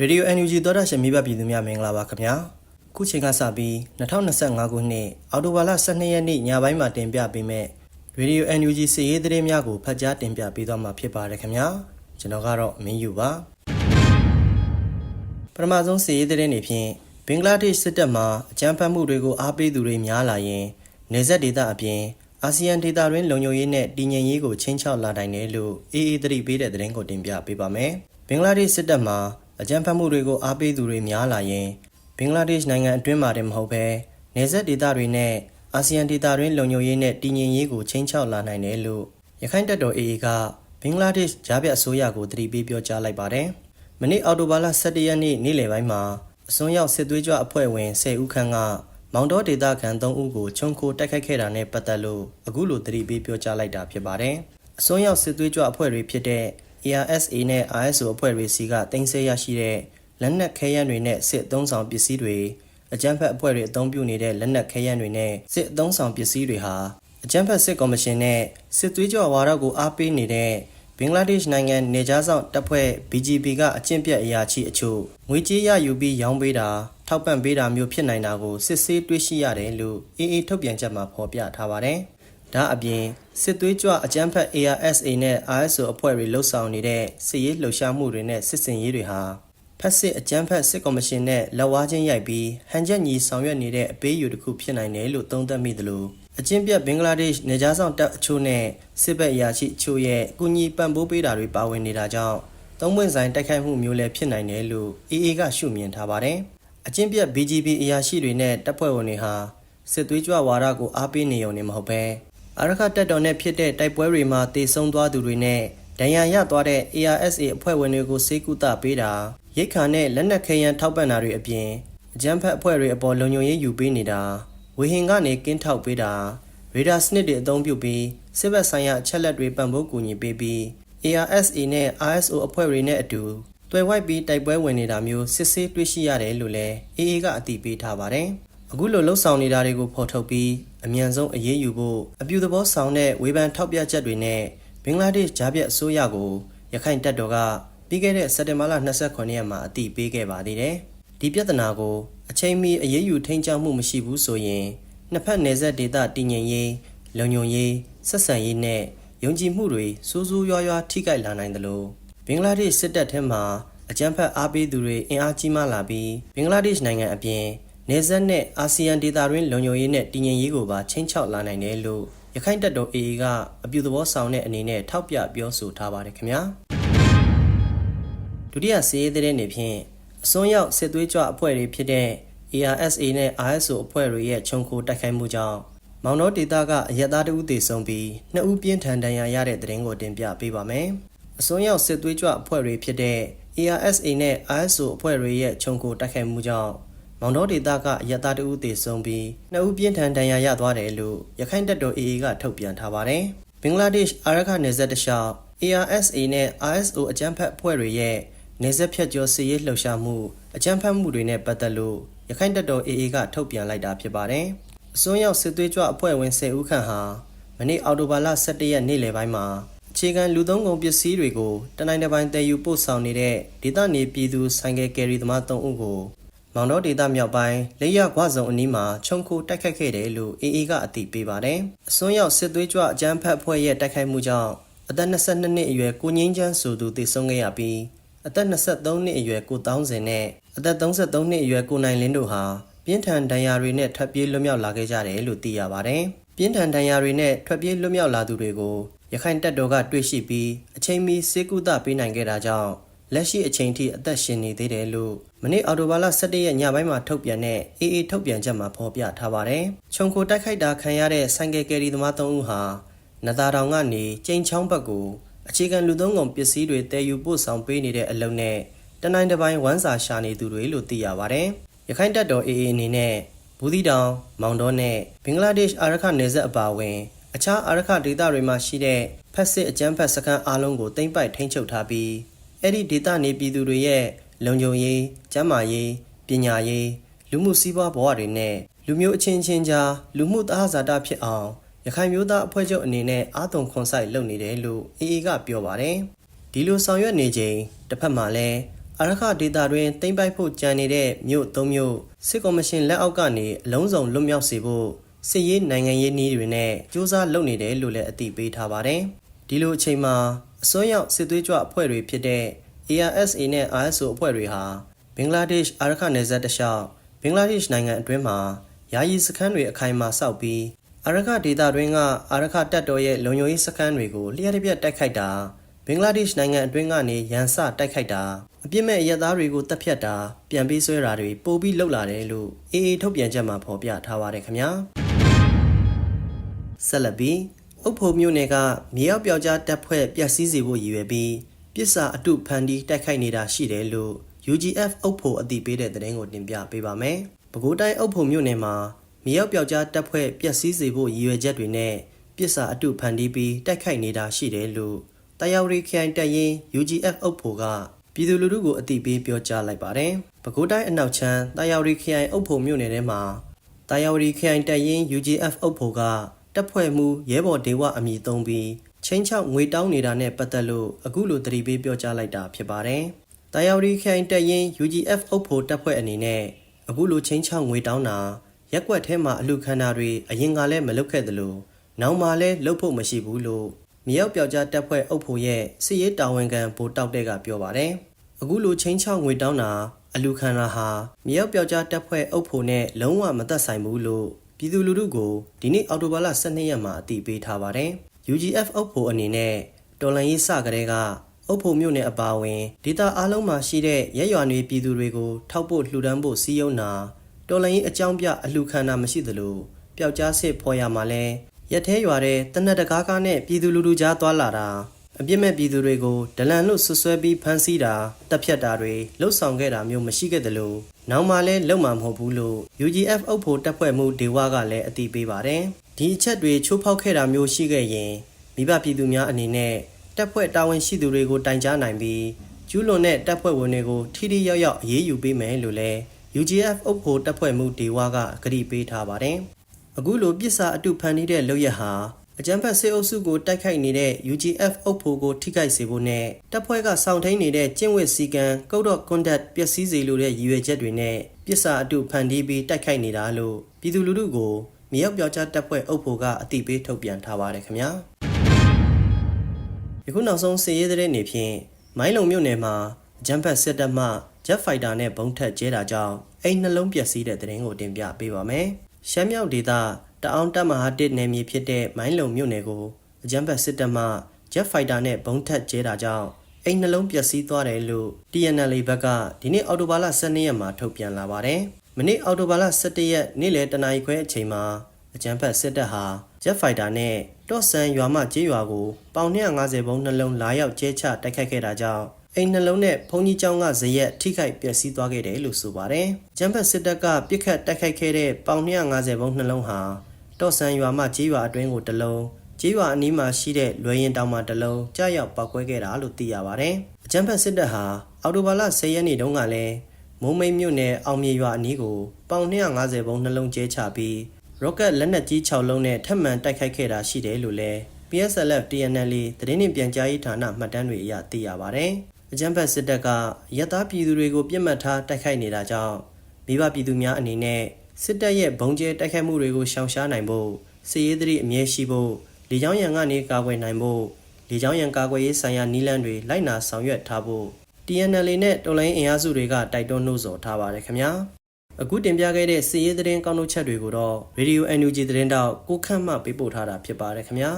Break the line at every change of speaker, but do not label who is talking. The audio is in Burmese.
ရေဒီယို NUG သောတာရှင်မိဘပြည်သူများမင်္ဂလာပါခင်ဗျာခုချိန်ကစပြီး2025ခုနှစ်အောက်တိုဘာလ12ရက်နေ့ညပိုင်းမှာတင်ပြပေးမဲ့ရေဒီယို NUG စီရေးသတင်းများကိုဖတ်ကြားတင်ပြပေးသွားမှာဖြစ်ပါတယ်ခင်ဗျာကျွန်တော်ကတော့မင်းယူပါပထမဆုံးစီရေးသတင်းတွေဖြင့်ဘင်္ဂလားဒေ့ရှ်စစ်တပ်မှအကြမ်းဖက်မှုတွေကိုအားပေးသူတွေများလာရင်နေဆက်ဒေသအပြင်အာဆီယံဒေသတွင်းလုံခြုံရေးနဲ့တည်ငြိမ်ရေးကိုချင်းချောက်လာနိုင်တယ်လို့အေးအေးသတိပေးတဲ့သတင်းကိုတင်ပြပေးပါမယ်။ဘင်္ဂလားဒေ့ရှ်စစ်တပ်မှ အကြမ်းဖက်မှုတွေကိုအားပေးသူတွေများလာရင်ဘင်္ဂလားဒေ့ရှ်နိုင်ငံအတွင်းမှာတည်းမဟုတ်ဘဲနေဆက်ဒေသတွေနဲ့အာဆီယံဒေသတွင်းလုံခြုံရေးနဲ့တည်ငြိမ်ရေးကိုချင်းချောက်လာနိုင်တယ်လို့ရခိုင်တပ်တော် AA ကဘင်္ဂလားဒေ့ရှ်ဂျားပြတ်အစိုးရကိုသတိပေးပြောကြားလိုက်ပါတယ်။မနေ့အောက်တိုဘာလ17ရက်နေ့နေ့လယ်ပိုင်းမှာအစွန်းရောက်စစ်သွေးကြွအဖွဲ့ဝင်10ဦးခန့်ကမောင်တော်ဒေသခံ3ဦးကိုချုံခိုတိုက်ခိုက်ခဲ့တာနဲ့ပတ်သက်လို့အခုလိုသတိပေးပြောကြားလိုက်တာဖြစ်ပါတယ်။အစွန်းရောက်စစ်သွေးကြွအဖွဲ့တွေဖြစ်တဲ့ ARSA နဲ့ RSO အဖွဲ့တွေစီကတင်ဆက်ရရှိတဲ့လက်နက်ခဲယမ်းတွေနဲ့စစ်သုံးဆောင်ပစ္စည်းတွေအကြမ်းဖက်အဖွဲ့တွေအသုံးပြုနေတဲ့လက်နက်ခဲယမ်းတွေနဲ့စစ်သုံးဆောင်ပစ္စည်းတွေဟာအကြမ်းဖက်စစ်ကော်မရှင်နဲ့စစ်သွေးကြွဝါဒကိုအားပေးနေတဲ့ဘင်္ဂလားဒေ့ရှ်နိုင်ငံနေကြားဆောင်တပ်ဖွဲ့ BGP ကအကျင့်ပြတ်အရာချိအချို့ငွေကြေးရယူပြီးရောင်းပေးတာထောက်ပံ့ပေးတာမျိုးဖြစ်နိုင်တာကိုစစ်ဆေးတွေ့ရှိရတယ်လို့အေးအေးထုတ်ပြန်ချက်မှာဖော်ပြထားပါတယ်။ ဒါအပြင်စစ်သွေးကြွအကြမ်းဖက် ARSA နဲ့ RSO အဖွဲ့တွေလှုပ်ဆောင်နေတဲ့စစ်ရေးလှုပ်ရှားမှုတွေနဲ့စစ်စင်ရေးတွေဟာဖက်စစ်အကြမ်းဖက်စစ်ကော်မရှင်နဲ့လက်ဝါးချင်းရိုက်ပြီးဟန်ချက်ညီဆောင်ရွက်နေတဲ့အပေးအယူတစ်ခုဖြစ်နိုင်တယ်လို့သုံးသပ်မိသလိုအချင်းပြတ်ဘင်္ဂလားဒေ့ရှ်နေကြားဆောင်တပ်အချို့နဲ့စစ်ဘက်အရာရှိအချို့ရဲ့အကူအညီပံ့ပိုးပေးတာတွေပါဝင်နေတာကြောင့်သုံးပွင့်ဆိုင်တိုက်ခိုက်မှုမျိုးလည်းဖြစ်နိုင်တယ်လို့ AA ကရှုမြင်ထားပါတယ်။အချင်းပြတ် BGB အရာရှိတွေနဲ့တပ်ဖွဲ့ဝင်တွေဟာစစ်သွေးကြွဝါဒကိုအားပေးနေုံနဲ့မဟုတ်ပဲ အရခတက်တော်နဲ့ဖြစ်တဲ့တိုက်ပွဲတွေမှာတေဆုံးသွားသူတွေနဲ့ဒဏ်ရာရသွားတဲ့ ARSA အဖွဲ့ဝင်တွေကိုစေကူတာပေးတာရိတ်ခါနဲ့လက်နက်ခဲယမ်းထောက်ပံ့တာတွေအပြင်အကြမ်းဖက်အဖွဲ့တွေအပေါ်လုံခြုံရေးယူပေးနေတာဝေဟင်ကနေကင်းထောက်ပေးတာရေဒါစနစ်တွေအသုံးပြုပြီးစစ်ဘက်ဆိုင်ရာအချက်လက်တွေပံ့ပိုးကူညီပေးပြီး ARSA နဲ့ RSO အဖွဲ့တွေနဲ့အတူတွယ်ဝိုက်ပြီးတိုက်ပွဲဝင်နေတာမျိုးစစ်ဆေးတွေ့ရှိရတယ်လို့လည်း AA ကအတည်ပြုထားပါတယ်။ အခုလိုလှုပ်ဆောင်နေတာတွေကိုဖော်ထုတ်ပြီးအမြန်ဆုံးအရေးယူဖို့အပြုသဘောဆောင်တဲ့ဝေဖန်ထောက်ပြချက်တွေနဲ့ဘင်္ဂလားဒေ့ရှ်ဂျားပြတ်အစိုးရကိုရခိုင်တပ်တော်ကပြီးခဲ့တဲ့စက်တင်ဘာလ29ရက်မှာအတည်ပြုခဲ့ပါသေးတယ်။ဒီပြဿနာကိုအချိန်မီအရေးယူထိန်းချုပ်မှုမရှိဘူးဆိုရင်နှစ်ဖက်နယ်စပ်ဒေသတည်ငြိမ်ရေးလုံခြုံရေးဆက်ဆံရေးနဲ့ယုံကြည်မှုတွေစိုးစိုးရွားရွားထိခိုက်လာနိုင်တယ်လို့ဘင်္ဂလားဒေ့ရှ်စစ်တပ်ထဲမှာအကြမ်းဖက်အားပေးသူတွေအင်အားကြီးမားလာပြီးဘင်္ဂလားဒေ့ရှ်နိုင်ငံအပြင် နေဆက်နဲ့အာဆီယံဒေသတွင်းလုံခြုံရေးနဲ့တည်ငြိမ်ရေးကိုပါချင်းချောက်လာနိုင်တယ်လို့ရခိုင်တပ်တော် AA ကအပြုသဘောဆောင်တဲ့အနေနဲ့ထောက်ပြပြောဆိုထားပါတယ်ခင်ဗျာဒုတိယစီးရေးတဲ့နေဖြင့်အစွန်းရောက်စစ်သွေးကြွအဖွဲ့တွေဖြစ်တဲ့ ARSA နဲ့ RSO အဖွဲ့တွေရဲ့ခြုံခိုတိုက်ခိုက်မှုကြောင့်မောင်တော်ဒေတာကအရက်သားတဦးသေဆုံးပြီးနှစ်ဦးပြင်းထန်ဒဏ်ရာရတဲ့တဲ့ရင်ကိုတင်ပြပေးပါမယ်။အစွန်းရောက်စစ်သွေးကြွအဖွဲ့တွေဖြစ်တဲ့ ARSA နဲ့ RSO အဖွဲ့တွေရဲ့ခြုံခိုတိုက်ခိုက်မှုကြောင့် မောင်တော်ဒေတာကအရက်သားတဦးသေဆုံးပြီးနှစ်ဦးပြင်းထန်ဒဏ်ရာရသွားတယ်လို့ရခိုင်တပ်တော် AA ကထုတ်ပြန်ထားပါတယ်။ဘင်္ဂလားဒေ့ရှ်အာရခနယ်စပ်တလျှောက် ARSA နဲ့ RSO အကြမ်းဖက်အဖွဲ့တွေရဲ့နေဆက်ဖြတ်ကျော်စစ်ရေးလှုပ်ရှားမှုအကြမ်းဖက်မှုတွေနဲ့ပတ်သက်လို့ရခိုင်တပ်တော် AA ကထုတ်ပြန်လိုက်တာဖြစ်ပါတယ်။အစွန်းရောက်စစ်သွေးကြွအဖွဲ့ဝင်10ဦးခန့်ဟာမနေ့အောက်တိုဘာလ17ရက်နေ့လယ်ပိုင်းမှာအခြေခံလူသုံးကုန်ပစ္စည်းတွေကိုတနိုင်းတစ်ပိုင်းတည်ယူပို့ဆောင်နေတဲ့ဒေသနေပြည်သူဆိုင်ကယ်ကယ်ရီသမား3ဦးကို မောင်တော်ဒေသမြောက်ပိုင်းလက်ရခွဆုံအနီးမှာခြုံခိုတိုက်ခိုက်ခဲ့တယ်လို့ AA ကအသိပေးပါတယ်။အစွန်းရောက်စစ်သွေးကြွအကြမ်းဖက်အဖွဲ့ရဲ့တိုက်ခိုက်မှုကြောင့်အသက်22နှစ်အရွယ်ကိုငင်းချမ်းဆိုသူသေဆုံးခဲ့ရပြီးအသက်23နှစ်အရွယ်ကိုတောင်းစင်နဲ့အသက်33နှစ်အရွယ်ကိုနိုင်လင်းတို့ဟာပြင်းထန်ဒဏ်ရာတွေနဲ့ထွက်ပြေးလွတ်မြောက်လာခဲ့ကြတယ်လို့သိရပါတယ်။ပြင်းထန်ဒဏ်ရာတွေနဲ့ထွက်ပြေးလွတ်မြောက်လာသူတွေကိုရခိုင်တပ်တော်ကတွေ့ရှိပြီးအချိန်မီစေကူတာပေးနိုင်ခဲ့တာကြောင့်လက်ရှိအချိန်ထိအသက်ရှင်နေသေးတယ်လို့မ နေ့အော်တိုဘာလ17ရက်ညပိုင်းမှာထုတ်ပြန်တဲ့ AA ထုတ်ပြန်ချက်မှာဖော်ပြထားပါတယ်။ခြုံခိုတိုက်ခိုက်တာခံရတဲ့ဆိုင်ကယ်ကယ်ရီသမား3ဦးဟာနသာတောင်ကနေကျိန်ချောင်းဘက်ကိုအခြေခံလူသုံးကုန်ပစ္စည်းတွေတည်ယူပို့ဆောင်ပေးနေတဲ့အလုံးနဲ့တနိုင်တစ်ပိုင်းဝမ်းစာရှာနေသူတွေလို့သိရပါတယ်။ရခိုင်တပ်တော် AA အနေနဲ့ဘူးသီတောင်မောင်တော်နဲ့ဘင်္ဂလားဒေ့ရှ်အာရခနယ်စပ်အပါအဝင်အခြားအာရခဒေသတွေမှာရှိတဲ့ဖက်စစ်အကြမ်းဖက်စခန်းအလုံးကိုတင်ပိုက်ထိန်းချုပ်ထားပြီးအဲ့ဒီဒေသနေပြည်သူတွေရဲ့ လုံခြုံရေး၊ကျန်းမာရေး၊ပညာရေးလူမှုစီးပွားဘဝတွေနဲ့လူမျိုးအချင်းချင်းကြားလူမှုသားဇာတာဖြစ်အောင်ရခိုင်မျိုးသားအဖွဲ့ချုပ်အနေနဲ့အာသွန်ခွန်ဆိုင်လုပ်နေတယ်လို့ AA ကပြောပါတယ်။ဒီလိုဆောင်ရွက်နေချိန်တစ်ဖက်မှာလည်းအာရခဒေတာတွင်တိမ့်ပိုက်ဖို့ကြံနေတဲ့မြို့သုံးမြို့စစ်ကော်မရှင်လက်အောက်ကနေအလုံးစုံလွတ်မြောက်စေဖို့စစ်ရေးနိုင်ငံရေးနည်းတွေနဲ့စ조사လုပ်နေတယ်လို့လည်းအသိပေးထားပါတယ်။ဒီလိုအချိန်မှာအစွန်းရောက်စစ်သွေးကြွအဖွဲ့တွေဖြစ်တဲ့ ARSA နဲ့ RSO အဖွဲ့တွေဟာဘင်္ဂလားဒေ့ရှ်အာရခနယ်စပ်တလျှောက်ဘင်္ဂလားဒေ့ရှ်နိုင်ငံအတွင်းမှာယာယီစခန်းတွေအခိုင်အမာစောက်ပြီးအာရခဒေတာတွင်းကအာရခတပ်တော်ရဲ့လုံခြုံရေးစခန်းတွေကိုလျှက်တစ်ပြက်တိုက်ခိုက်တာဘင်္ဂလားဒေ့ရှ်နိုင်ငံအတွင်းကနေရန်စတိုက်ခိုက်တာအပြစ်မဲ့အရက်သားတွေကိုတပ်ဖြတ်တာပြန်ပေးဆွဲတာတွေပိုပြီးလုပ်လာတယ်လို့အေအေထုတ်ပြန်ချက်မှာဖော်ပြထားပါတယ်ခင်ဗျာဆက်လက်ပြီးအုပ်ဖို့မြို့နယ်ကမြေရောက်ပြောက်ကြားတပ်ဖွဲ့ပျက်စီးစေဖို့ရည်ရွယ်ပြီး ပစ်စာအတုဖန်တီးတိုက်ခိုက်နေတာရှိတယ်လို့ UGF အုပ်ဖို့အသိပေးတဲ့သတင်းကိုတင်ပြပေးပါမယ်။ပဲခူးတိုင်းအုပ်ဖို့မြို့နယ်မှာမြေရောက်ပြောက်ကြားတပ်ဖွဲ့ပျက်စီးစေဖို့ရည်ရွယ်ချက်တွေနဲ့ပစ်စာအတုဖန်တီးပြီးတိုက်ခိုက်နေတာရှိတယ်လို့တာယာဝရီခိုင်တပ်ရင်း UGF အုပ်ဖို့ကပြည်သူလူထုကိုအသိပေးပြောကြားလိုက်ပါတယ်။ပဲခူးတိုင်းအနောက်ချမ်းတာယာဝရီခိုင်အုပ်ဖို့မြို့နယ်ထဲမှာတာယာဝရီခိုင်တပ်ရင်း UGF အုပ်ဖို့ကတပ်ဖွဲ့မှုရဲဘော်ဒေဝအမည်သုံးပြီး ချင်းချောက်ငွေတောင်းနေတာနဲ့ပတ်သက်လို့အခုလိုတတိပေးပြောကြားလိုက်တာဖြစ်ပါတယ်။တာယာဝရီခိုင်တပ်ရင်း UGF အုပ်ဖို့တပ်ဖွဲ့အနေနဲ့အခုလိုချင်းချောက်ငွေတောင်းတာရက်ကွက်ထဲမှာအလူခန္ဓာတွေအရင်ကလည်းမလုပ်ခဲ့သလိုနောက်မှလည်းလုပ်ဖို့မရှိဘူးလို့မြေရောက်ပြောက်ကြားတပ်ဖွဲ့အုပ်ဖို့ရဲ့စစ်ရေးတာဝန်ခံဗိုလ်တောက်တဲ့ကပြောပါတယ်။အခုလိုချင်းချောက်ငွေတောင်းတာအလူခန္ဓာဟာမြေရောက်ပြောက်ကြားတပ်ဖွဲ့အုပ်ဖို့နဲ့လုံးဝမသက်ဆိုင်ဘူးလို့ပြည်သူလူထုကိုဒီနေ့အော်တိုဘာလ12ရက်မှာအသိပေးထားပါတယ်။ UGF အုပ်ဖို့အနေနဲ့တော်လန်ရေးစကတဲ့ကအုပ်ဖို့မြို့နယ်အပါအဝင်ဒေသအားလုံးမှာရှိတဲ့ရဲရွာတွေပြည်သူတွေကိုထောက်ပို့လှူဒန်းဖို့စီးရုံးတာတော်လန်ရေးအကြောင်းပြအလှခံတာမရှိသလိုပျောက်ကြားစစ်ဖော်ရမှာလဲရက်သေးရွာတဲ့တနက်တကားကားနဲ့ပြည်သူလူထုကြားသွားလာတာအပြစ်မဲ့ပြည်သူတွေကိုဒလန်လို့ဆွဆွဲပြီးဖမ်းဆီးတာတပ်ဖြတ်တာတွေလှုပ်ဆောင်ခဲ့တာမျိုးမရှိခဲ့သလိုနောက်မှလည်းလုံမှာမဟုတ်ဘူးလို့ UGF အုပ်ဖို့တပ်ဖွဲ့မှုဒေဝကလည်းအသိပေးပါတယ် ဒီအချက်တွေချိုးဖောက်ခဲ့တာမျိုးရှိခဲ့ရင်မိဘပြည်သူများအနေနဲ့တပ်ဖွဲ့တာဝန်ရှိသူတွေကိုတိုင်ကြားနိုင်ပြီးကျူးလွန်တဲ့တပ်ဖွဲ့ဝင်တွေကိုထိထိရောက်ရောက်အရေးယူပေးမယ်လို့လည်း UGF အုပ်ဖို့တပ်ဖွဲ့မှုဒေဝကကတိပေးထားပါတယ်။အခုလိုပြစ်စာအတုဖန်တီးတဲ့လုပ်ရဟာအကြမ်းဖက်စစ်အုပ်စုကိုတိုက်ခိုက်နေတဲ့ UGF အုပ်ဖို့ကိုထိခိုက်စေဖို့နဲ့တပ်ဖွဲ့ကစောင့်ထိန်နေတဲ့ကျင့်ဝတ်စည်းကမ်း Code of Conduct ပျက်စီးစေလိုတဲ့ရည်ရွယ်ချက်တွေနဲ့ပြစ်စာအတုဖန်တီးပြီးတိုက်ခိုက်နေတာလို့ပြည်သူလူထုကို မြေရောက်ပြောက်ကြားတပ်ဖွဲ့အုပ်ဖို့ကအသိပေးထုတ်ပြန်ထားပါတယ်ခင်ဗျာ။ယခုနောက်ဆုံးစစ်ရေးတဲ့နေဖြင့်မိုင်းလုံမြို့နယ်မှာဂျမ်ဖတ်စစ်တပ်မှ Jet Fighter နဲ့ဘုံထက်ကျဲတာကြောင့်အိမ်နှလုံးပျက်စီးတဲ့တဲ့ရင်ကိုတင်ပြပေးပါမယ်။ရှမ်းမြောက်ဒေသတအောင်တပ်မဟာတစ်နယ်မြေဖြစ်တဲ့မိုင်းလုံမြို့နယ်ကိုအကြမ်းဖက်စစ်တပ်မှ Jet Fighter နဲ့ဘုံထက်ကျဲတာကြောင့်အိမ်နှလုံးပျက်စီးသွားတယ်လို့ TNL ဘက်ကဒီနေ့အော်တိုဘာလ12ရက်မှာထုတ်ပြန်လာပါတယ်။ မနေ့အော်တိုဘာလ17ရက်နေ့လယ်တနာရီခွဲအချိန်မှာအကြမ်းဖက်စစ်တပ်ဟာ Jet Fighter နဲ့တော့ဆန်ရွာမကျေးရွာကိုပေါင်250ဘုံနှလုံးလာရောက်ကျဲချတိုက်ခိုက်ခဲ့တာကြောင့်အိမ်နှလုံးနဲ့ဘုံကြီးကျောင်းကဇရက်ထိခိုက်ပျက်စီးသွားခဲ့တယ်လို့ဆိုပါတယ်။ကျန်းဖက်စစ်တပ်ကပြစ်ခတ်တိုက်ခိုက်ခဲ့တဲ့ပေါင်250ဘုံနှလုံးဟာတော့ဆန်ရွာမှကြေးရွာအတွင်းကိုတလုံးကြေးရွာအနီးမှာရှိတဲ့လွယ်ရင်တောင်မှာတလုံးကြားရောက်ပောက်ကွဲခဲ့တာလို့သိရပါတယ်။အကျန်းဖက်စစ်တပ်ဟာအော်တိုဘာလ10ရက်နေ့တုန်းကလည်း မုံမိတ်မြို့နယ်အောင်မြေရွာအနီးကိုပေါင်250ဘုံနှလုံးကျဲချပြီး rocket လက်နက်ကြီး6လုံးနဲ့ထပ်မံတိုက်ခိုက်ခဲ့တာရှိတယ်လို့လည်း PSLF TNL သတင်းနှင့်ပြန်ကြားရေးဌာနမှတ်တမ်းတွေအရသိရပါတယ်။အကြမ်းဖက်စစ်တပ်ကရက်သားပြည်သူတွေကိုပြစ်မှတ်ထားတိုက်ခိုက်နေတာကြောင့်မိဘပြည်သူများအနေနဲ့စစ်တပ်ရဲ့ဘုံကျဲတိုက်ခိုက်မှုတွေကိုရှောင်ရှားနိုင်ဖို့စစ်ရေးသတိအမြဲရှိဖို့လေကြောင်းရန်ကနေကာကွယ်နိုင်ဖို့လေကြောင်းရန်ကာကွယ်ရေးဆိုင်ရာနည်းလမ်းတွေလိုက်နာဆောင်ရွက်ထားဖို့ TNL နဲ့တော်လိုင်းအင်အားစုတွေကတိုက်တွန်းနှိုးဆော်ထားပါတယ်ခင်ဗျာအခုတင်ပြခဲ့တဲ့စစ်ရေးသတင်းကောင်းတို့ချက်တွေကိုတော့ Radio NUG သတင်းတောက်ကိုခန့်မှပေးပို့ထားတာဖြစ်ပါတယ်ခင်ဗျာ